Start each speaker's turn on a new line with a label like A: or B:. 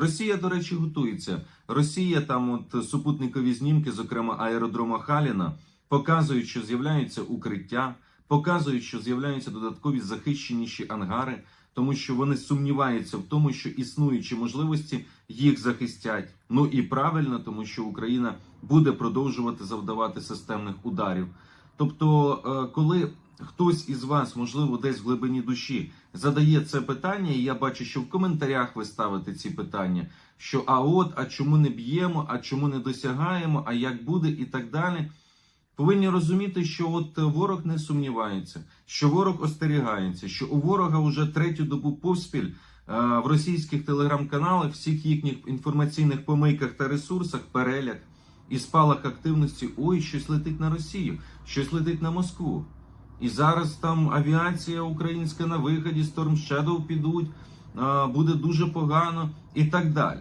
A: Росія, до речі, готується. Росія там, от супутникові знімки, зокрема аеродрома Халіна, показують, що з'являються укриття, показують, що з'являються додаткові захищеніші ангари, тому що вони сумніваються в тому, що існуючі можливості їх захистять. Ну і правильно, тому що Україна буде продовжувати завдавати системних ударів. Тобто, е, коли хтось із вас, можливо, десь в глибині душі задає це питання, і я бачу, що в коментарях ви ставите ці питання: що а от, а чому не б'ємо, а чому не досягаємо, а як буде, і так далі. Повинні розуміти, що от ворог не сумнівається, що ворог остерігається, що у ворога вже третю добу поспіль е, в російських телеграм-каналах, всіх їхніх інформаційних помийках та ресурсах переляк і спалах активності. Ой, щось летить на Росію, щось летить на Москву. І зараз там авіація українська на виході, Storm Shadow підуть, буде дуже погано і так далі.